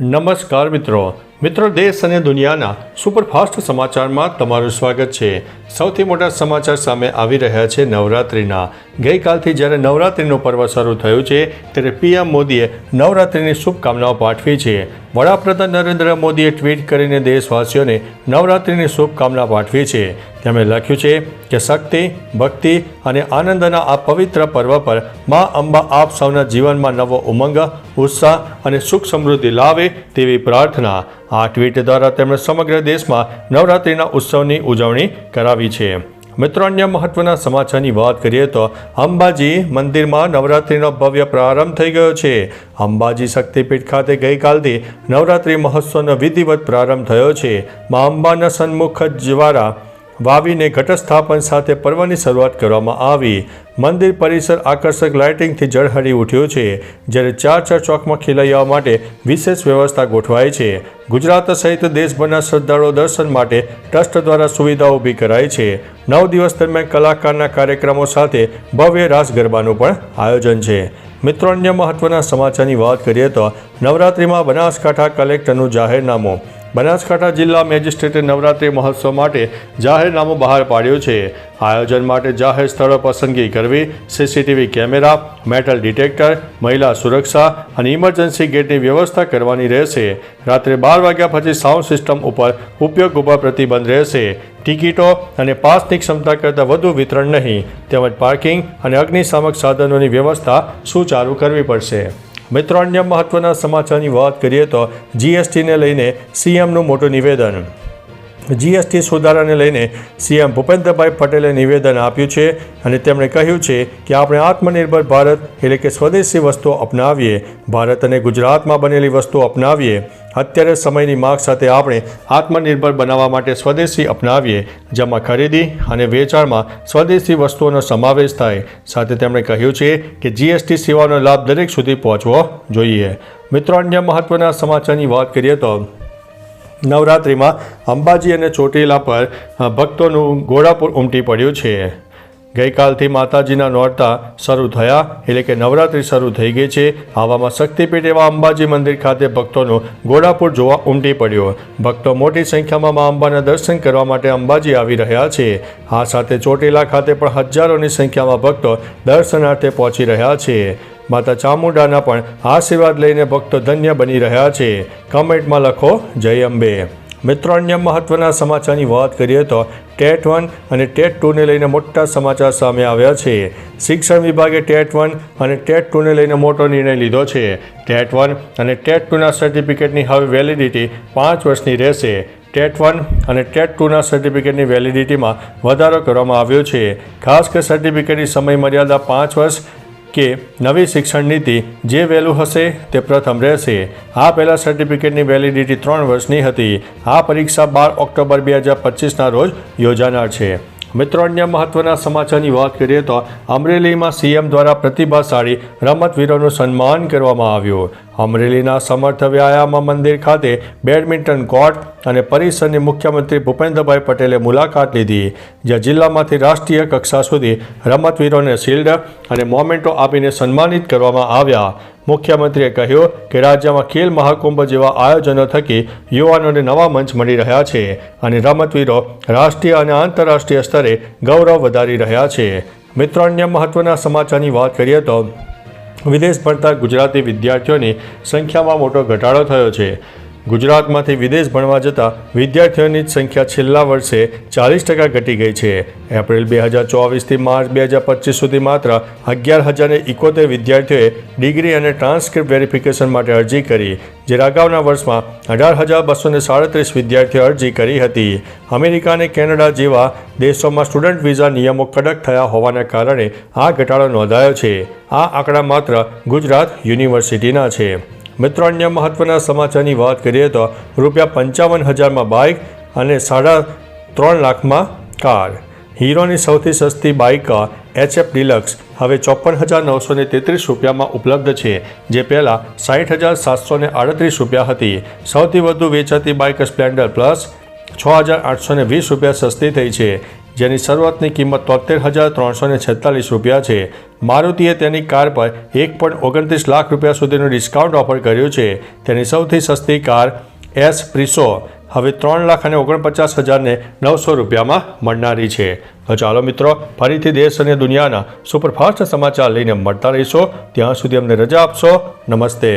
નમસ્કાર મિત્રો. મિત્રો, દેશ અને દુનિયાના સુપરફાસ્ટ સમાચારમાં તમારું સ્વાગત છે. સૌથી મોટા સમાચાર સામે આવી રહ્યા છે નવરાત્રિના. ગઈકાલથી જ્યારે નવરાત્રિનું પર્વ શરૂ થયું છે, ત્યારે પીએમ મોદીએ નવરાત્રિની શુભકામનાઓ પાઠવી છે. વડાપ્રધાન નરેન્દ્ર મોદીએ ટ્વીટ કરીને દેશવાસીઓને નવરાત્રિની શુભકામના પાઠવી છે. તેમણે લખ્યું છે કે, શક્તિ, ભક્તિ અને આનંદના આ પવિત્ર પર્વ પર મા અંબા આપ સૌના જીવનમાં નવો ઉમંગ, ઉત્સાહ અને સુખ સમૃદ્ધિ લાવે તેવી પ્રાર્થના આ ટ્વીટ દ્વારા તેમણે સમગ્ર દેશમાં નવરાત્રિના ઉત્સવની ઉજવણી કરાવી છે. મિત્રો, અન્ય મહત્વના સમાચારની વાત કરીએ તો અંબાજી મંદિરમાં નવરાત્રિનો ભવ્ય પ્રારંભ થઈ ગયો છે. અંબાજી શક્તિપીઠ ખાતે ગઈકાલથી નવરાત્રિ મહોત્સવનો વિધિવત પ્રારંભ થયો છે. મા અંબાના સન્મુખ દ્વારા વાવીને ઘટસ્થાપન સાથે પર્વની શરૂઆત કરવામાં આવી. મંદિર પરિસર આકર્ષક લાઇટિંગથી ઝળહળી ઉઠ્યું છે, જ્યારે ચાર ચાર ચોકમાં ખેલૈયાઓ માટે વિશેષ વ્યવસ્થા ગોઠવાઈ છે. ગુજરાત સહિત દેશભરના શ્રદ્ધાળુઓ દર્શન માટે ટ્રસ્ટ દ્વારા સુવિધાઓ ઊભી કરાઈ છે. નવ દિવસ દરમિયાન કલાકારના કાર્યક્રમો સાથે ભવ્ય રાસ ગરબાનું પણ આયોજન છે. મિત્રો, અન્ય મહત્વના સમાચારની વાત કરીએ તો નવરાત્રિમાં બનાસકાંઠા કલેક્ટરનું જાહેરનામું બનાસકાંઠા જિલ્લા મેજિસ્ટ્રેટે નવરાત્રિ મહોત્સવ માટે જાહેરનામું બહાર પાડ્યું છે. આયોજન માટે જાહેર સ્થળો પસંદગી કરવી, સીસીટીવી કેમેરા, મેટલ ડિટેક્ટર, મહિલા સુરક્ષા અને ઇમરજન્સી ગેટની વ્યવસ્થા કરવાની રહેશે. રાત્રે બાર વાગ્યા પછી સાઉન્ડ સિસ્ટમ ઉપર ઉપયોગ ઉપર પ્રતિબંધ રહેશે. ટિકિટો અને પાસની ક્ષમતા કરતાં વધુ વિતરણ નહીં. તેમજ પાર્કિંગ અને અગ્નિશામક સાધનોની વ્યવસ્થા સુચારુ કરવી પડશે. મિત્રો અન્ય મહત્વના સમાચારની વાત કરીએ તો જીએસટીને લઈને સીએમનું મોટું નિવેદન. જીએસટી સુધારાને લઈને સીએમ ભૂપેન્દ્રભાઈ પટેલે નિવેદન આપ્યું છે અને તેમણે કહ્યું છે કે આપણે આત્મનિર્ભર ભારત એટલે કે સ્વદેશી વસ્તુઓ અપનાવીએ, ભારત અને ગુજરાતમાં બનેલી વસ્તુઓ અપનાવીએ. અત્યારે સમયની માગ સાથે આપણે આત્મનિર્ભર બનાવવા માટે સ્વદેશી અપનાવીએ. જેમાં ખરીદી અને વેચાણમાં સ્વદેશી વસ્તુઓનો સમાવેશ થાય. સાથે તેમણે કહ્યું છે કે જીએસટી સેવાનો લાભ દરેક સુધી પહોંચવો જોઈએ. મિત્રો, અન્ય મહત્વના સમાચારની વાત કરીએ તો નવરાત્રિમાં અંબાજી અને ચોટીલા પર ભક્તોનું ઘોડાપુર ઉમટી પડ્યું છે. ગઈકાલથી માતાજીના નોરતા શરૂ થયા, એટલે કે નવરાત્રિ શરૂ થઈ ગઈ છે. આવામાં શક્તિપીઠ એવા અંબાજી મંદિર ખાતે ભક્તોનું ઘોડાપુર જોવા ઉમટી પડ્યો. ભક્તો મોટી સંખ્યામાં મા અંબાના દર્શન કરવા માટે અંબાજી આવી રહ્યા છે. આ સાથે ચોટીલા ખાતે પણ હજારોની સંખ્યામાં ભક્તો દર્શનાર્થે પહોંચી રહ્યા છે. માતા ચામુંડાના પણ આશીર્વાદ લઈને ભક્તો ધન્ય બની રહ્યા છે. કમેન્ટમાં લખો, જય અંબે. મિત્રો અન્ય મહત્વના સમાચારની વાત કરીએ તો ટેટ વન અને ટેટ ટુને લઈને મોટા સમાચાર સામે આવ્યા છે. શિક્ષણ વિભાગે ટેટ વન અને ટેટ ટુને લઈને મોટો નિર્ણય લીધો છે. ટેટ વન અને ટેટ ટુના સર્ટિફિકેટની હવે વેલિડિટી પાંચ વર્ષની રહેશે. ટેટ વન અને ટેટ ટુના સર્ટિફિકેટની વેલિડિટીમાં વધારો કરવામાં આવ્યો છે. ખાસ કે સર્ટિફિકેટની સમય મર્યાદા પાંચ વર્ષ કે નવી શિક્ષણ નીતિ જે વહેલું હશે તે પ્રથમ રહેશે. આ પહેલાં સર્ટિફિકેટની વેલિડિટી ત્રણ વર્ષની હતી. આ પરીક્ષા બાર ઓક્ટોબર બે હજાર પચીસના રોજ યોજાનાર છે. મિત્રો, અન્ય મહત્વના સમાચારની વાત કરીએ તો અમરેલીમાં સીએમ દ્વારા પ્રતિભાશાળી રમતવીરોનું સન્માન કરવામાં આવ્યું. અમરેલીના સમર્થ વ્યાયામ મંદિર ખાતે બેડમિન્ટન કોર્ટ અને પરિસરની મુખ્યમંત્રી ભૂપેન્દ્રભાઈ પટેલે મુલાકાત લીધી. જ્યાં જિલ્લામાંથી રાષ્ટ્રીય કક્ષા સુધી રમતવીરોને શિલ્ડ અને મોમેન્ટો આપીને સન્માનિત કરવામાં આવ્યા. મુખ્યમંત્રીએ કહ્યું કે રાજ્યમાં ખેલ મહાકુંભ જેવા આયોજનો થકી યુવાનોને નવા મંચ મળી રહ્યા છે અને રમતવીરો રાષ્ટ્રીય અને આંતરરાષ્ટ્રીય સ્તરે ગૌરવ વધારી રહ્યા છે. મિત્રો, અન્ય મહત્વના સમાચારની વાત કરીએ તો વિદેશ ભણતા ગુજરાતી વિદ્યાર્થીઓની સંખ્યામાં મોટો ઘટાડો થયો છે. ગુજરાતમાંથી વિદેશ ભણવા જતા વિદ્યાર્થીઓની સંખ્યા છેલ્લા વર્ષે ચાલીસ ટકા ઘટી ગઈ છે. એપ્રિલ બે હજાર ચોવીસથી માર્ચ બે હજાર પચીસ સુધી માત્ર અગિયાર હજારને એકોતેર વિદ્યાર્થીઓએ ડિગ્રી અને ટ્રાન્સક્રિપ્ટ વેરિફિકેશન માટે અરજી કરી જ્યારે અગાઉના વર્ષમાં અઢાર હજાર બસો સાડત્રીસ વિદ્યાર્થીઓ અરજી કરી હતી. અમેરિકા અને કેનેડા જેવા દેશોમાં સ્ટુડન્ટ વિઝા નિયમો કડક થયા હોવાના કારણે આ ઘટાડો નોંધાયો છે. આ આંકડા માત્ર ગુજરાત યુનિવર્સિટીના છે. મિત્રો, અન્ય મહત્વના સમાચારની વાત કરીએ તો રૂપિયા પંચાવન હજારમાં બાઇક અને સાડા ત્રણ લાખમાં કાર. હીરોની સૌથી સસ્તી બાઇક એચએફ ડિલક્સ હવે ચોપન હજાર નવસો ને તેત્રીસ રૂપિયામાં ઉપલબ્ધ છે, જે પહેલાં સાઠ હજાર સાતસો ને આડત્રીસ રૂપિયા હતી. સૌથી વધુ વેચાતી બાઇક સ્પ્લેન્ડર પ્લસ છ હજાર આઠસો વીસ રૂપિયા સસ્તી થઈ છે. જેની શરૂઆતની કિંમત તોતેર હજાર ત્રણસો ને છેતાલીસ રૂપિયા છે. મારુતિએ તેની કાર પર એક પોઈન્ટ ઓગણત્રીસ લાખ રૂપિયા સુધીનું ડિસ્કાઉન્ટ ઓફર કર્યું છે. તેની સૌથી સસ્તી કાર એસ પ્રિસો હવે ત્રણ લાખ અને ઓગણપચાસ હજારને નવસો રૂપિયામાં મળનારી છે. તો ચાલો મિત્રો, ફરીથી દેશ અને દુનિયાના સુપરફાસ્ટ સમાચાર લઈને મળતા રહીશો. ત્યાં સુધી અમને રજા આપશો. નમસ્તે.